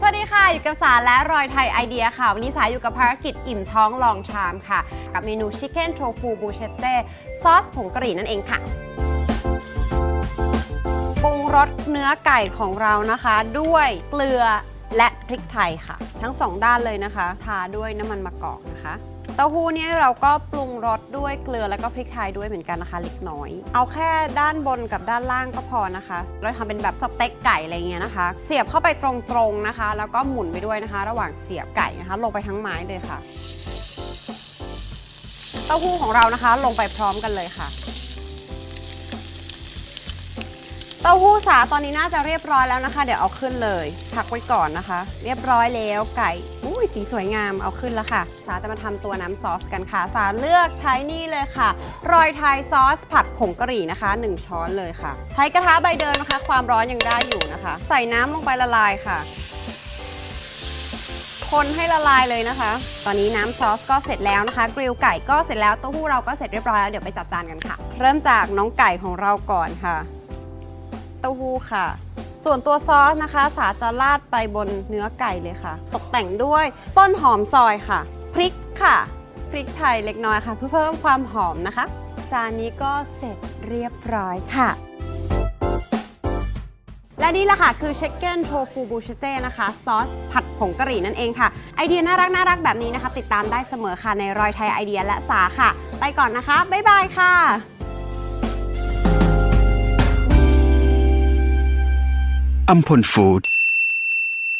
สวัสดีค่ะ อยู่กับสาและรอยไทยไอเดียค่ะ วันนี้สายอยู่กับภารกิจอิ่มท้องลองชามค่ะ กับเมนูชิคเก้นโทฟูบูเชตเต้ซอสผงกะหรี่นั่นเองค่ะปรุงรสเนื้อไก่ของเรานะคะ ด้วยเกลือ และพริกไทยค่ะ ทั้งสองด้านเลยนะคะ ทาด้วยน้ำมันมะกอกนะคะเต้าหู้เนี่ยเราก็ปรุงรสด้วยเกลือแล้วก็พริกไทยด้วยเหมือนกันนะคะเล็กน้อย เอาแค่ด้านบนกับด้านล่างก็พอนะคะ เราทำเป็นแบบสเต็กไก่อะไรเงี้ยนะคะ เสียบเข้าไปตรงๆนะคะ แล้วก็หมุนไปด้วยนะคะ ระหว่างเสียบไก่นะคะ ลงไปทั้งไม้เลยค่ะ เต้าหู้ของเรานะคะ ลงไปพร้อมกันเลยค่ะ เต้าหู้สาตอนนี้น่าจะเรียบร้อยแล้วนะคะ เดี๋ยวเอาขึ้นเลย พักไว้ก่อนนะคะ เรียบร้อยแล้วไก่อุ้ยสีสวยงามเอาขึ้นแล้วค่ะ สาจะมาทำตัวน้ำซอสกันค่ะ สาเลือกใช้นี่เลยค่ะ รอยไทยซอสผัดผงกะหรี่นะคะ 1 ช้อนเลยค่ะ ใช้กระทะใบเดิมนะคะ ความร้อนยังได้อยู่นะคะ ใส่น้ำลงไปละลายค่ะ คนให้ละลายเลยนะคะ ตอนนี้น้ำซอสก็เสร็จแล้วนะคะ กริลไก่ก็เสร็จแล้วเต้าหู้เราก็เสร็จเรียบร้อยแล้วเดี๋ยวไปจัดจานกันค่ะ เริ่มจากน้องไก่ของเราก่อนค่ะ ต้าหู้ค่ะ ส่วนตัวซอสนะคะ สาจะราดไปบนเนื้อไก่เลยค่ะ ตกแต่งด้วยต้นหอมซอยค่ะ พริกค่ะ พริกไทยเล็กน้อยค่ะ เพื่อเพิ่มความหอมนะคะ จานนี้ก็เสร็จเรียบร้อยค่ะและนี่แหละค่ะ คือเชคเก้นโทฟูบูชเต้นะคะ ซอสผัดผงกะหรี่นั่นเองค่ะ ไอเดียน่ารักน่ารักแบบนี้นะคะ ติดตามได้เสมอค่ะในรอยไทยไอเดียและสาค่ะ ไปก่อนนะคะ บ๊ายบายค่ะ อัมพลฟู้ด